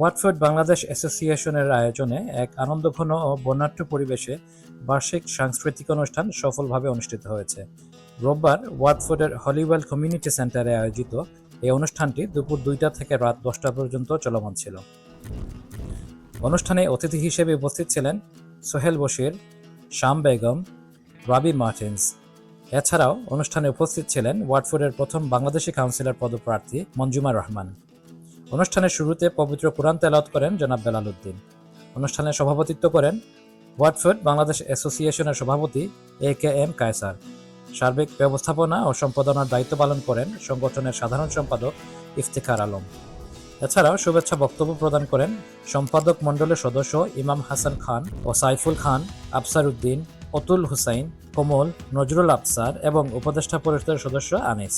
Watford Bangladesh অ্যাসোসিয়েশনের আয়োজনে এক আনন্দঘন ও বর্ণাঢ্য পরিবেশে বার্ষিক সাংস্কৃতিক অনুষ্ঠান সফলভাবে অনুষ্ঠিত হয়েছে। রোববার ওয়াটফোর্ডের হলিওয়েল কমিউনিটি সেন্টারে আয়োজিত এই অনুষ্ঠানটি দুপুর দুইটা থেকে রাত দশটা পর্যন্ত চলমান ছিল। অনুষ্ঠানে অতিথি হিসেবে উপস্থিত ছিলেন সোহেল বশির, শাম বেগম, রাবি মার্টিন্স। এছাড়াও অনুষ্ঠানে উপস্থিত ছিলেন ওয়াটফোর্ডের প্রথম বাংলাদেশি কাউন্সিলর পদপ্রার্থী মঞ্জুমা রহমান। অনুষ্ঠানের শুরুতে পবিত্র কোরআন তেলাওয়াত করেন জনাব বেলাল উদ্দিন। অনুষ্ঠানে সভাপতিত্ব করেন ওয়াটফোর্ড বাংলাদেশ অ্যাসোসিয়েশনের সভাপতি এ কে এম কায়সার। সার্বিক ব্যবস্থাপনা ও সম্পাদনার দায়িত্ব পালন করেন সংগঠনের সাধারণ সম্পাদক ইফতিখার আলম। এছাড়াও শুভেচ্ছা বক্তব্য প্রদান করেন সম্পাদক মণ্ডলের সদস্য ইমাম হাসান খান ও সাইফুল খান, আফসার উদ্দিন, অতুল হুসাইন, কোমল, নজরুল আফসার এবং উপদেষ্টা পরিষদের সদস্য আনিস।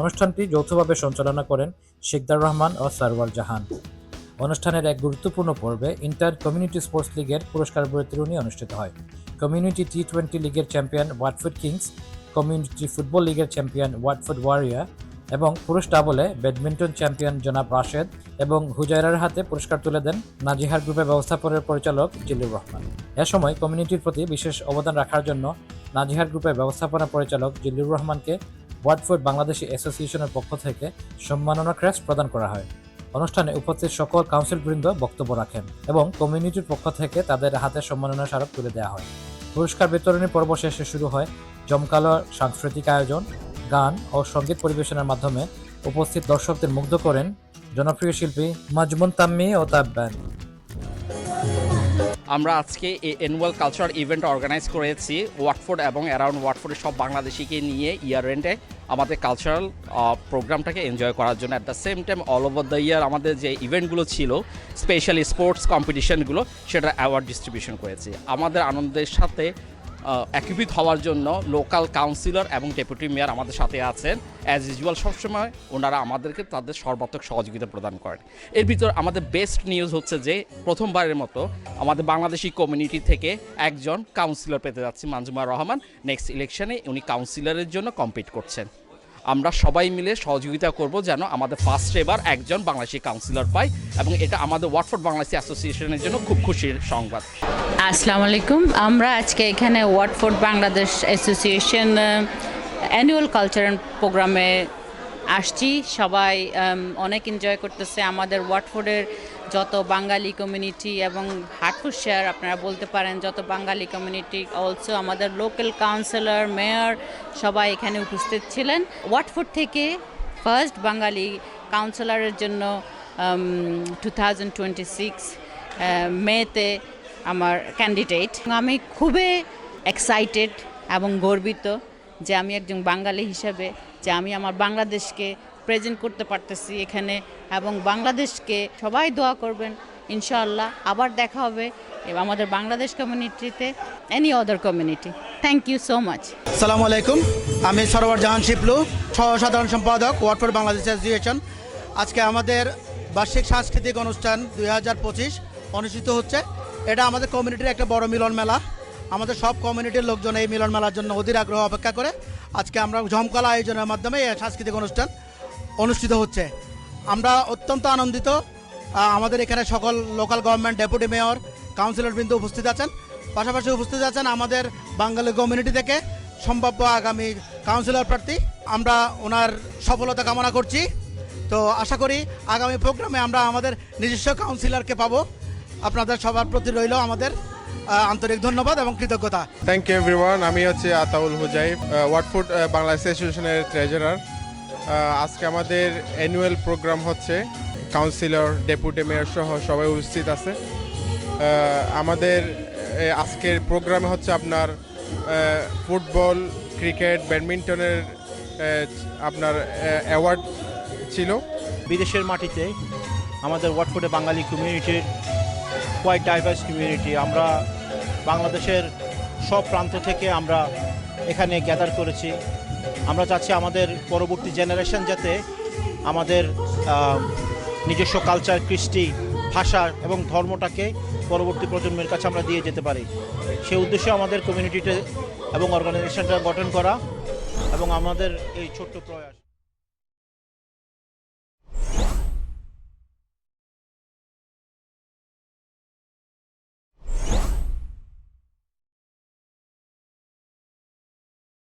অনুষ্ঠানটি যৌথভাবে সঞ্চালনা করেন শিকদার রহমান ও সারওয়ার জাহান। অনুষ্ঠানের এক গুরুত্বপূর্ণ পর্বে ইন্টার কমিউনিটি স্পোর্টস লিগের পুরস্কার বিতরণী অনুষ্ঠিত হয়। কমিউনিটি টি টোয়েন্টি লিগের champion Watford kings, community football লিগের চ্যাম্পিয়ন ওয়াটফুড ওয়ারিয়ার এবং পুরুষ ডাবলে ব্যাডমিন্টন চ্যাম্পিয়ন জনাব রাশেদ এবং হুজাইরার হাতে পুরস্কার তুলে দেন নাজিহার গ্রুপের ব্যবস্থাপনার পরিচালক জিল্লুর রহমান। এ সময় কমিউনিটির প্রতি বিশেষ অবদান রাখার জন্য নাজিহার গ্রুপের ব্যবস্থাপনা পরিচালক জিল্লুর রহমানকে ওয়াটফোর্ড বাংলাদেশি অ্যাসোসিয়েশনের পক্ষ থেকে সম্মাননা ক্রেস্ট প্রদান করা হয়। অনুষ্ঠানে উপস্থিত সকল কাউন্সিলবৃন্দ বক্তব্য রাখেন এবং কমিউনিটির পক্ষ থেকে তাদের হাতে সম্মাননা স্মারক তুলে দেওয়া হয়। পুরস্কার বিতরণী পর্ব শেষে শুরু হয় জমকালো সাংস্কৃতিক আয়োজন, গান ও সংগীত পরিবেশনের মাধ্যমে উপস্থিত দর্শকদের মুগ্ধ করেন জনপ্রিয় শিল্পী মাজমুন তাম্মি ও তাব্বান আমরা আজকে এই অ্যানুয়াল কালচারাল ইভেন্ট অর্গানাইজ করেছি ওয়াটফোর্ড এবং অ্যারাউন্ড ওয়াটফোর্ডের সব বাংলাদেশিকে নিয়ে ইয়ার এন্ডে আমাদের কালচারাল প্রোগ্রামটাকে এনজয় করার জন্য। At the same time all over the year আমাদের যে ইভেন্টগুলো ছিল স্পেশালি স্পোর্টস কম্পিটিশনগুলো সেটা অ্যাওয়ার্ড ডিস্ট্রিবিউশন করেছি। আমাদের আনন্দের সাথে অ্যাকিউবিক হওয়ার জন্য লোকাল কাউন্সিলর এবং ডেপুটি মেয়র আমাদের সাথে আছেন। অ্যাজ ইউজুয়াল সবসময় ওনারা আমাদেরকে তাদের সর্বাত্মক সহযোগিতা প্রদান করেন। এর ভিতর আমাদের বেস্ট নিউজ হচ্ছে যে, প্রথমবারের মতো আমাদের বাংলাদেশি কমিউনিটি থেকে একজন কাউন্সিলর পেতে যাচ্ছি মানজুমা রহমান। নেক্সট ইলেকশনে উনি কাউন্সিলরের জন্য কম্পিট করছেন। আমরা সবাই মিলে সহযোগিতা করব যেন আমাদের ফার্স্ট এবার একজন বাংলাদেশি কাউন্সিলর পাই এবং এটা আমাদের ওয়াটফোর্ড বাংলাদেশি অ্যাসোসিয়েশনের জন্য খুব খুশির সংবাদ। আসসালামু আলাইকুম। আমরা আজকে এখানে Watford Bangladesh association annual cultural প্রোগ্রামে আসছি। সবাই অনেক এনজয় করতেছে। আমাদের ওয়াটফোর্ডের যত বাঙালি কমিউনিটি এবং হাটকুশিয়ার আপনারা বলতে পারেন, যত বাঙালি কমিউনিটি অলসো আমাদের লোকাল কাউন্সিলর মেয়র সবাই এখানে উপস্থিত ছিলেন। ওয়াটফোর্ড থেকে ফার্স্ট বাঙালি কাউন্সিলরের জন্য টু থাউজেন্ড টোয়েন্টি সিক্স মেতে আমার ক্যান্ডিডেট আমি খুবই এক্সাইটেড এবং গর্বিত যে আমি একজন বাঙালি হিসেবে যে আমি আমার বাংলাদেশকে প্রেজেন্ট করতে পারতেছি এখানে এবং বাংলাদেশকে সবাই দোয়া করবেন, ইনশাআল্লাহ। আবার দেখা হবে আমাদের বাংলাদেশ কমিউনিটিতে any other community thank you so much সালামু আলাইকুম। আমি সরোয়ার জাহান শিপলু সহ সাধারণ সম্পাদক, ওয়াটফোর্ড বাংলাদেশ অ্যাসোসিয়েশন আজকে আমাদের বার্ষিক সাংস্কৃতিক অনুষ্ঠান দুই হাজার পঁচিশ অনুষ্ঠিত হচ্ছে। এটা আমাদের কমিউনিটির একটা বড় মিলন মেলা আমাদের সব কমিউনিটির লোকজন এই মিলন মেলার জন্য অধীর আগ্রহ অপেক্ষা করে আজকে আমরা জমকালা আয়োজনের মাধ্যমে এই সাংস্কৃতিক অনুষ্ঠান অনুষ্ঠিত হচ্ছে। আমরা অত্যন্ত আনন্দিত আমাদের এখানে সকল local government, deputy mayor, councillor বৃন্দ উপস্থিত আছেন। পাশাপাশি উপস্থিত আছেন আমাদের বাঙালি কমিউনিটি থেকে সম্ভাব্য আগামী কাউন্সিলর প্রার্থী। আমরা ওনার সফলতা কামনা করছি। তো আশা করি আগামী প্রোগ্রামে আমরা আমাদের নিজস্ব কাউন্সিলরকে পাবো। আপনাদের সবার প্রতি রইল আমাদের আন্তরিক ধন্যবাদ এবং কৃতজ্ঞতা। থ্যাংক ইউ এভরিওয়ান আমি হচ্ছে আতাউল হুজাইব ওয়াটফুড বাংলা অ্যাসোসিয়েশনের ট্রেজারার আজকে আমাদের অ্যানুয়াল প্রোগ্রাম হচ্ছে কাউন্সিলর ডেপুটি মেয়র সহ সবাই উপস্থিত আছে। আমাদের আজকের প্রোগ্রামে হচ্ছে আপনার ফুটবল ক্রিকেট ব্যাডমিন্টনের আপনার অ্যাওয়ার্ড ছিল। বিদেশের মাটিতে আমাদের ওয়াটফোর্ডে বাঙালি কমিউনিটির কোয়াইট ডাইভার্স কমিউনিটি আমরা বাংলাদেশের সব প্রান্ত থেকে আমরা এখানে গ্যাদার করেছি। আমরা চাচ্ছি আমাদের পরবর্তী জেনারেশন যাতে আমাদের নিজস্ব কালচার কৃষ্টি, ভাষা এবং ধর্মটাকে পরবর্তী প্রজন্মের কাছে আমরা দিয়ে যেতে পারি। সেই উদ্দেশ্যে আমাদের কমিউনিটিতে এবং অর্গানাইজেশনটা গঠন করা এবং আমাদের এই ছোট্ট প্রয়াস।